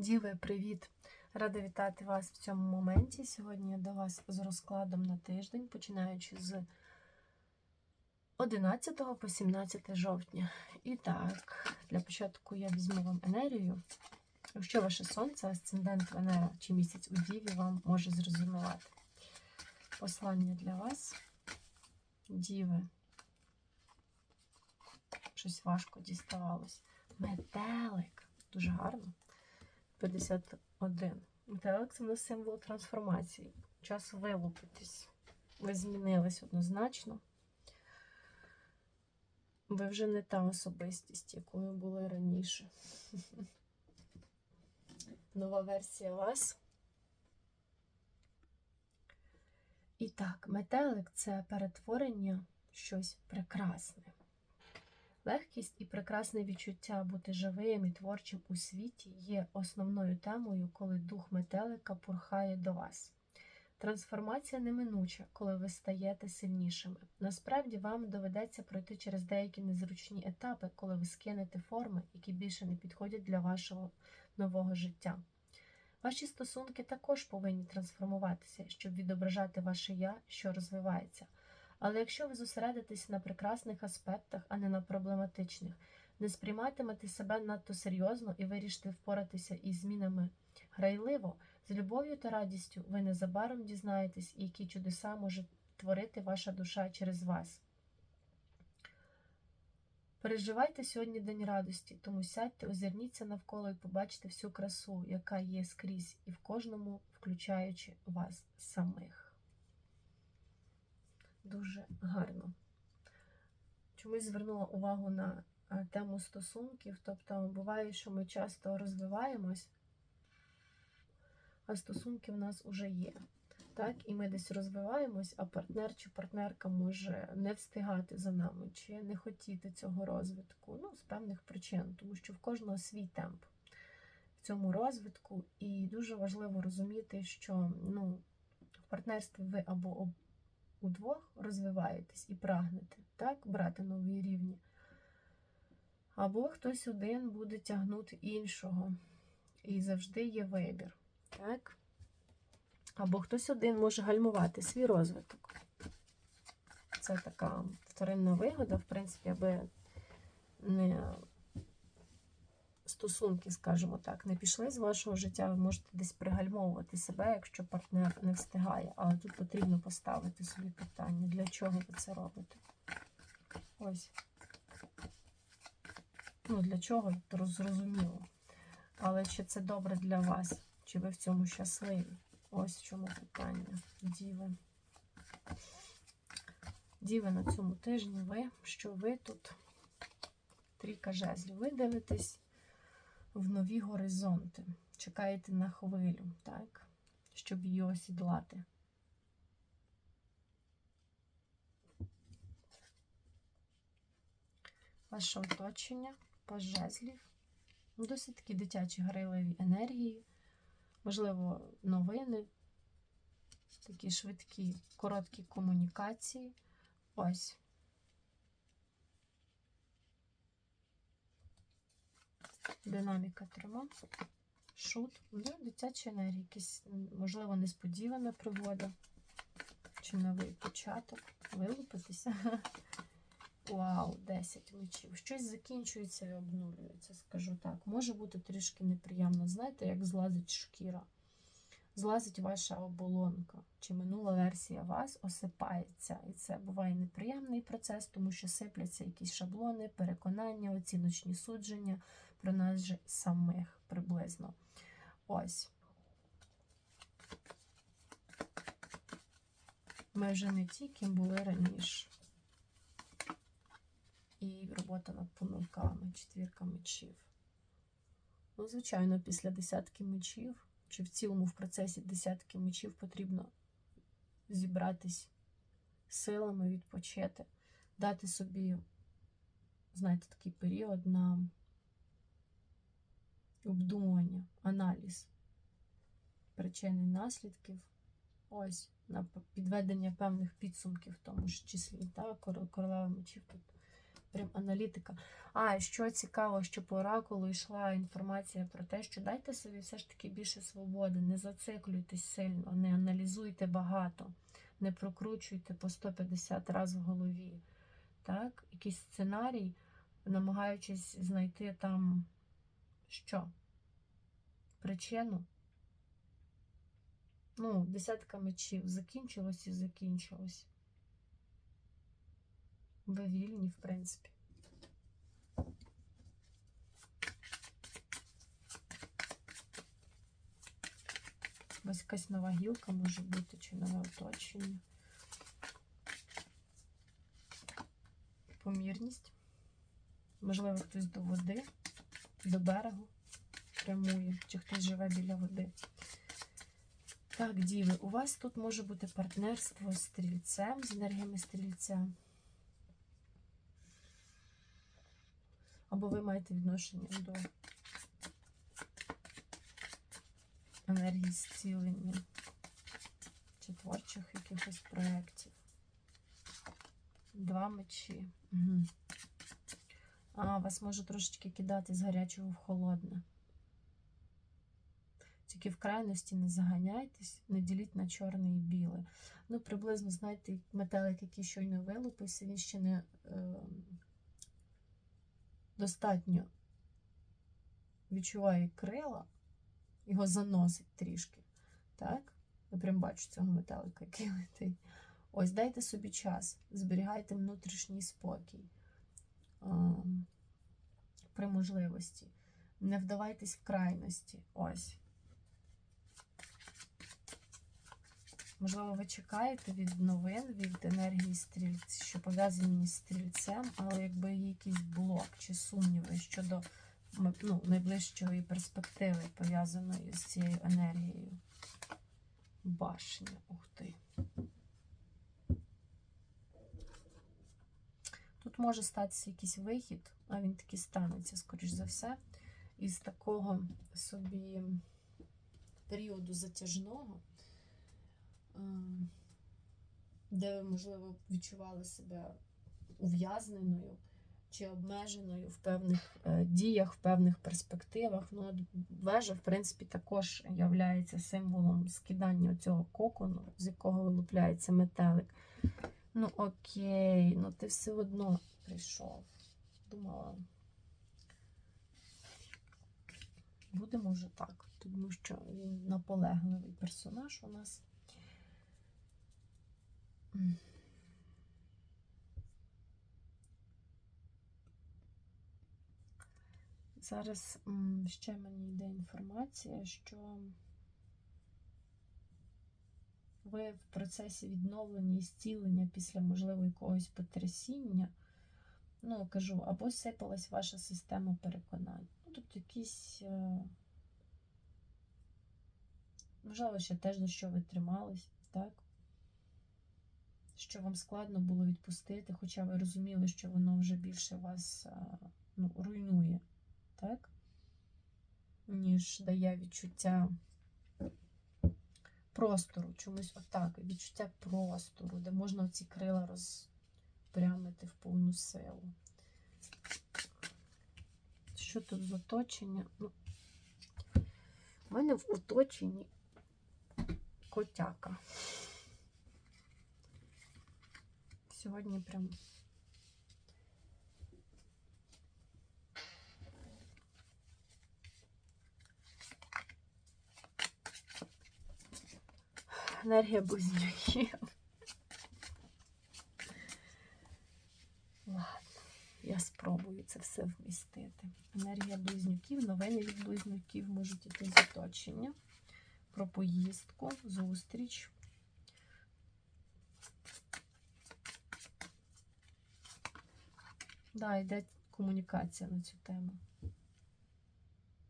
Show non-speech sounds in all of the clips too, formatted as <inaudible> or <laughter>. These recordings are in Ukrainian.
Діви, привіт! Рада вітати вас в цьому моменті. Сьогодні я до вас з розкладом на тиждень, починаючи з 11 по 17 жовтня. І так, для початку я візьму вам енергію. Якщо ваше сонце, асцендент Венера чи місяць у Діві вам може зрозумівати. Послання для вас, Діви. Щось важко діставалось. Метелик. Дуже гарно. 51. Метелик це в нас символ трансформації. Час вилупитись. Ви змінились однозначно. Ви вже не та особистість, якою були раніше. <laughs> Нова версія вас. І так, метелик це перетворення в щось прекрасне. Легкість і прекрасне відчуття бути живим і творчим у світі є основною темою, коли дух метелика пурхає до вас. Трансформація неминуча, коли ви стаєте сильнішими. Насправді вам доведеться пройти через деякі незручні етапи, коли ви скинете форми, які більше не підходять для вашого нового життя. Ваші стосунки також повинні трансформуватися, щоб відображати ваше я, що розвивається. Але якщо ви зосередитесь на прекрасних аспектах, а не на проблематичних, не сприйматимете себе надто серйозно і вирішите впоратися із змінами грайливо, з любов'ю та радістю, ви незабаром дізнаєтесь, які чудеса може творити ваша душа через вас. Переживайте сьогодні день радості, тому сядьте, озирніться навколо і побачите всю красу, яка є скрізь, і в кожному, включаючи вас самих. Дуже гарно. Чомусь звернула увагу на е, тему стосунків. Тобто, буває, що ми часто розвиваємось, а стосунки в нас вже є. Так, і ми десь розвиваємось, а партнер чи партнерка може не встигати за нами, чи не хотіти цього розвитку. Ну, з певних причин, тому що в кожного свій темп в цьому розвитку. І дуже важливо розуміти, що ну, в партнерстві ви або удвох розвиваєтесь і прагнете, так, брати нові рівні. Або хтось один буде тягнути іншого. І завжди є вибір. Так? Або хтось один може гальмувати свій розвиток. Це така вторинна вигода, в принципі, аби не стосунки, скажімо так, не пішли з вашого життя, ви можете десь пригальмовувати себе, якщо партнер не встигає. Але тут потрібно поставити собі питання, для чого ви це робите. Ось. Ну, для чого, то зрозуміло. Але чи це добре для вас? Чи ви в цьому щасливі? Ось в чому питання. Діви. Діви на цьому тижні ви, що ви тут трійка жезлів. Ви дивитесь в нові горизонти. Чекаєте на хвилю, так? Щоб її осідлати. Ваше оточення, паж жезлів. Досить такі дитячі грайливі енергії. Можливо, новини, такі швидкі, короткі комунікації. Ось. Динаміка трьома. Шут. Ну, дитячі енергії, якісь, можливо, несподівана пригода. Чи новий початок. Вилупитися. <laughs> Вау, 10 мечів. Щось закінчується і обнулюється, скажу так. Може бути трішки неприємно. Знаєте, як злазить шкіра, злазить ваша оболонка, чи минула версія вас осипається. І це буває неприємний процес, тому що сипляться якісь шаблони, переконання, оціночні судження про нас же самих приблизно. Ось. Ми вже не ті, ким були раніше і робота над помилками, четвірка мечів. Ну, звичайно, після десятки мечів, чи в цілому в процесі десятки мечів потрібно зібратись силами, відпочити, дати собі, знаєте, такий період на обдумування, аналіз причин і наслідків. Ось, на підведення певних підсумків, в тому ж числі, так, королева мечів тут прям аналітика. А що цікаво, що по оракулу йшла інформація про те, що дайте собі все ж таки більше свободи, не зациклюйтесь сильно, не аналізуйте багато, не прокручуйте по 150 разів в голові. Так? Якийсь сценарій, намагаючись знайти там що? Причину. Ну, десятка мечів закінчилось і закінчилось. Ви вільні, в принципі. Ось якась нова гілка може бути, чи нове оточення. Помірність. Можливо, хтось до води, до берегу прямує, чи хтось живе біля води. Так, діви, у вас тут може бути партнерство з стрільцем, з енергіями стрільця. Або ви маєте відношення до енергії зцілення чи творчих якихось проєктів. Два мечі. Угу. А, вас може трошечки кидати з гарячого в холодне. Тільки в крайності не заганяйтесь, не діліть на чорне і біле. Ну, приблизно, знаєте, метелик, який щойно вилупився, він ще не е, достатньо відчуває крила, його заносить трішки. Так? Я прям бачу цього метелика, який летить. Ось дайте собі час, зберігайте внутрішній спокій при можливості. Не вдавайтесь в крайності. Ось. Можливо, ви чекаєте від новин, від енергії стрільця, що пов'язані з стрільцем, але якби є якийсь блок чи сумніви щодо ну, найближчої перспективи, пов'язаної з цією енергією. Башня, ух ти. Може статися якийсь вихід, а він таки станеться, скоріш за все, із такого собі періоду затяжного. Ем, де ви, можливо, відчували себе ув'язненою чи обмеженою в певних е, діях, в певних перспективах. Ну, от вежа, в принципі, також є символом скидання цього кокону, з якого вилупляється метелик. Ну, окей, ну ти все одно прийшов. Думала. Буде, може, так, тому що він наполегливий персонаж у нас. Зараз ще мені йде інформація, що ви в процесі відновлення і зцілення після, можливо, якогось потрясіння, ну, кажу, або сипалась ваша система переконань. Ну, тобто якісь, е, можливо, ще теж за що ви тримались, так? що вам складно було відпустити, хоча ви розуміли, що воно вже більше вас ну, руйнує, так? Ніж дає відчуття простору, чомусь отак, відчуття простору, де можна ці крила розпрямити в повну силу. Що тут з оточення? Ну, У мене в оточенні котяка. Сьогодні прям енергія близнюків. Спробую це все вмістити. Енергія близнюків, новини від близнюків можуть іти з оточення. Про поїздку, зустріч. Да, йде комунікація на цю тему.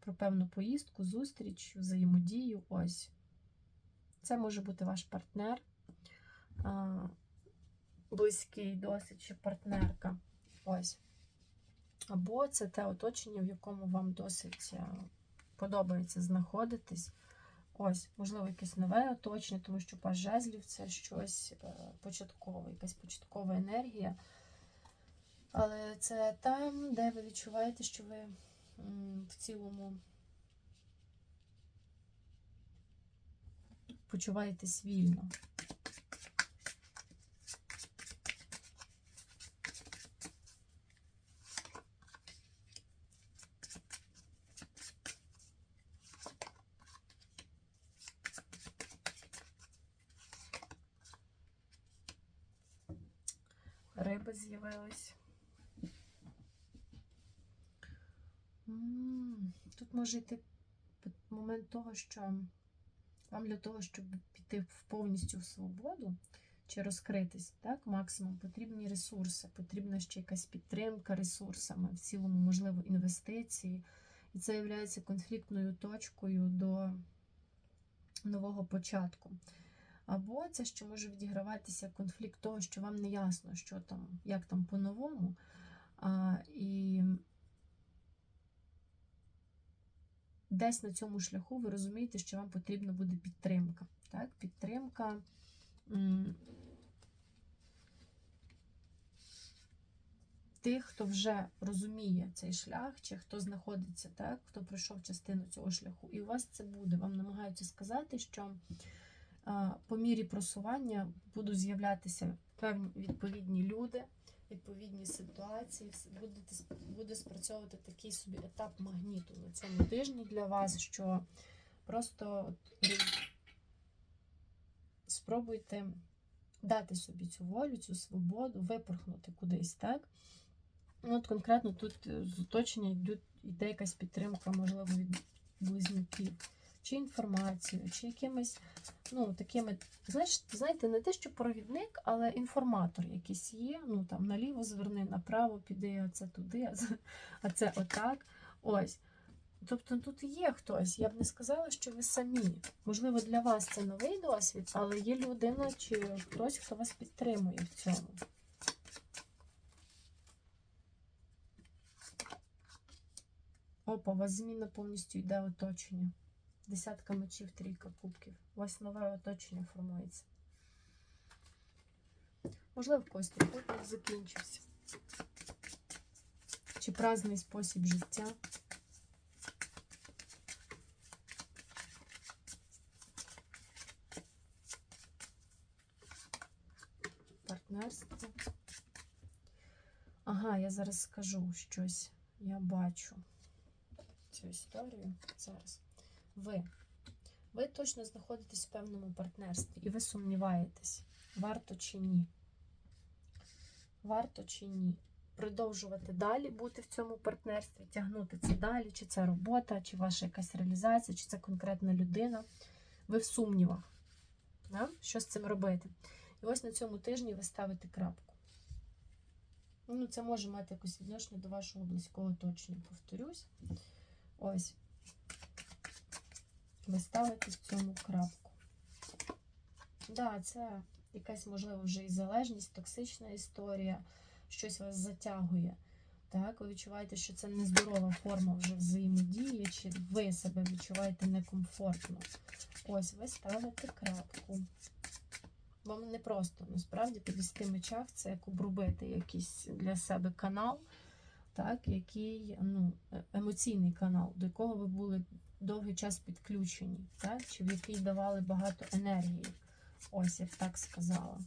Про певну поїздку, зустріч, взаємодію. Ось. Це може бути ваш партнер, близький, досить чи партнерка. Ось. Або це те оточення, в якому вам досить подобається знаходитись. Ось, можливо, якесь нове оточення, тому що паж жезлів це щось е, початкове, якась початкова енергія. Але це там, де ви відчуваєте, що ви в цілому почуваєтесь вільно. З'явились. Тут може йти момент того, що вам для того, щоб піти повністю в свободу чи розкритись, так, максимум потрібні ресурси, потрібна ще якась підтримка ресурсами, в цілому, можливо, інвестиції. І це є конфліктною точкою до нового початку. Або це ще може відіграватися конфлікт того, що вам не ясно, що там, як там по-новому. А, і десь на цьому шляху ви розумієте, що вам потрібна буде підтримка. Так? Підтримка. Тих, хто вже розуміє цей шлях, чи хто знаходиться, так, хто пройшов частину цього шляху. І у вас це буде. Вам намагаються сказати, що по мірі просування будуть з'являтися певні відповідні люди, відповідні ситуації. Сп- буде спрацьовувати такий собі етап магніту на цьому тижні для вас, що просто спробуйте дати собі цю волю, цю свободу, випорхнути кудись, так? Ну, от конкретно тут е, з оточення йде якась підтримка, можливо, від близнюків, чи інформацією, чи якимись, ну, такими, знаєш, знаєте, не те, що провідник, але інформатор якийсь є. Ну там наліво зверни, направо піди, а це туди, а це, а це отак. Ось. Тобто тут є хтось. Я б не сказала, що ви самі. Можливо, для вас це новий досвід, але є людина чи хтось, хто вас підтримує в цьому. Опа, у вас зміна повністю йде оточення. Десятка мечів, трійка кубків. У вас нове оточення формується. Можливо, в когось трикутник закінчився. Чи праздний спосіб життя. Партнерство. Ага, я зараз скажу щось. Я бачу цю історію зараз. Ви. Ви точно знаходитесь в певному партнерстві, і ви сумніваєтесь, варто чи ні. Варто чи ні. Продовжувати далі бути в цьому партнерстві, тягнути це далі, чи це робота, чи ваша якась реалізація, чи це конкретна людина. Ви в сумнівах. Да? Що з цим робити? І ось на цьому тижні ви ставите крапку. Ну, це може мати якось відношення до вашого близького оточення, повторюсь. Ось. Ви ставите в цьому крапку. Так, да, це якась, можливо, вже і залежність, токсична історія, щось вас затягує. Так, ви відчуваєте, що це нездорова форма вже взаємодії, чи ви себе відчуваєте некомфортно. Ось, ви ставите крапку. Вам не просто насправді підвести мечах це як обробити якийсь для себе канал, так, який ну, е- емоційний канал, до якого ви були довгий час підключені, так, чи в який давали багато енергії. Ось, я б так сказала.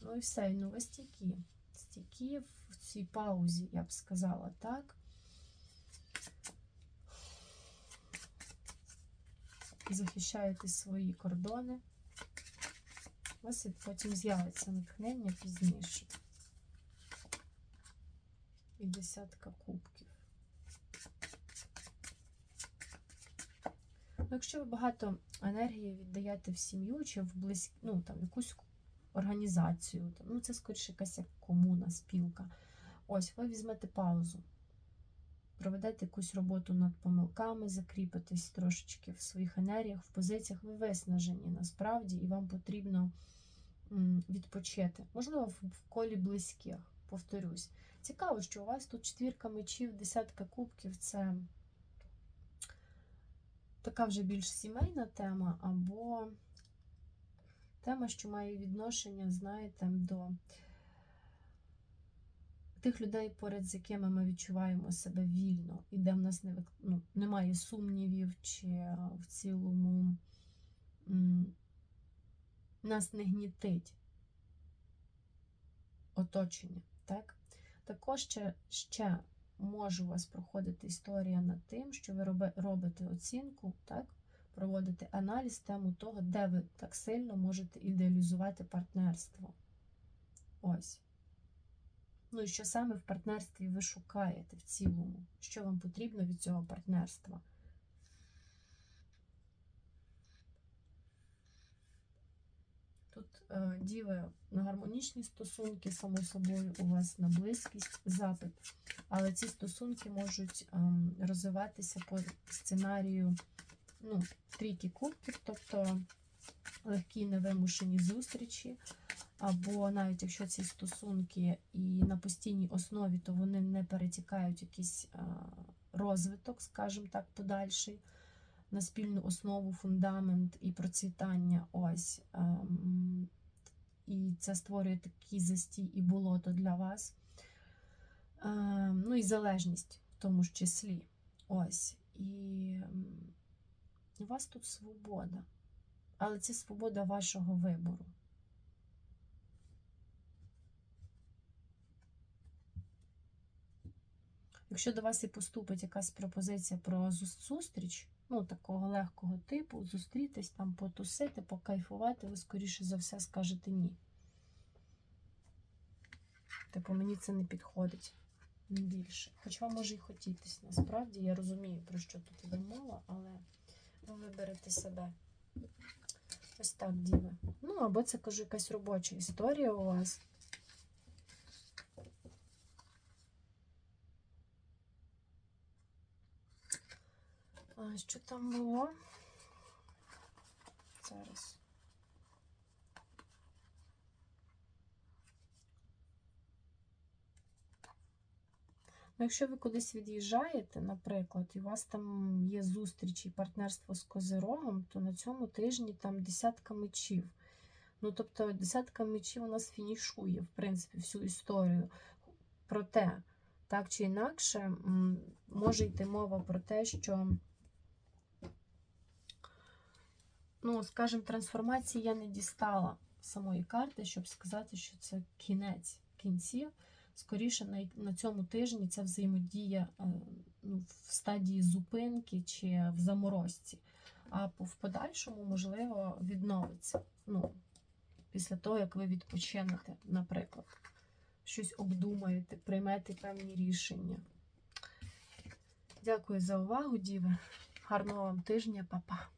Ну і все, ну ви стійкі. Стійкі в цій паузі, я б сказала, так. Захищаєте свої кордони. У вас потім з'явиться натхнення пізніше. І десятка кубків. Ну, якщо ви багато енергії віддаєте в сім'ю чи в близь... ну, там, якусь організацію, ну це скоріше якась як комуна, спілка. Ось, ви візьмете паузу, проведете якусь роботу над помилками, закріпитесь трошечки в своїх енергіях, в позиціях. Ви виснажені насправді, і вам потрібно відпочити. Можливо, в колі близьких, повторюсь. Цікаво, що у вас тут четвірка мечів, десятка кубків це така вже більш сімейна тема, або тема, що має відношення, знаєте, до Тих людей, поряд з якими ми відчуваємо себе вільно, і де в нас не, ну, немає сумнівів, чи е, в цілому нас не гнітить оточення. Так? Також ще, ще може у вас проходити історія над тим, що ви робите оцінку, так? проводите аналіз тему того, де ви так сильно можете ідеалізувати партнерство. Ось. Ну і що саме в партнерстві ви шукаєте в цілому? Що вам потрібно від цього партнерства? Тут е, діви на гармонічні стосунки, само собою, у вас на близькість, запит. Але ці стосунки можуть ем, розвиватися по сценарію ну, трійки кубків, тобто легкі невимушені зустрічі. Або навіть якщо ці стосунки і на постійній основі, то вони не перетікають якийсь розвиток, скажімо так, подальший, на спільну основу, фундамент і процвітання. Ось. І це створює такий застій і болото для вас. Ем, Ну і залежність в тому ж числі. Ось. І у вас тут свобода. Але це свобода вашого вибору. Якщо до вас і поступить якась пропозиція про зустріч, ну такого легкого типу, зустрітись, там потусити, покайфувати, ви скоріше за все скажете ні. Типу, мені це не підходить не більше. Хоч вам може і хотітись. Насправді я розумію, про що тут іде мова, але ви виберете себе. Ось так, діви. Ну, або це кажу, якась робоча історія у вас. А, що там було? Зараз. Ну, якщо ви кудись від'їжджаєте, наприклад, і у вас там є зустріч і партнерство з козирогом, то на цьому тижні там десятка мечів. Ну, тобто, десятка мечів у нас фінішує, в принципі, всю історію. Проте, так чи інакше, може йти мова про те, що, ну, скажімо, трансформації я не дістала самої карти, щоб сказати, що це кінець кінців. Скоріше на, на цьому тижні ця взаємодія е, ну, в стадії зупинки чи в заморозці. А в подальшому, можливо, відновиться. Ну, після того, як ви відпочинете, наприклад, щось обдумаєте, приймете певні рішення. Дякую за увагу, діви. Гарного вам тижня, па-па.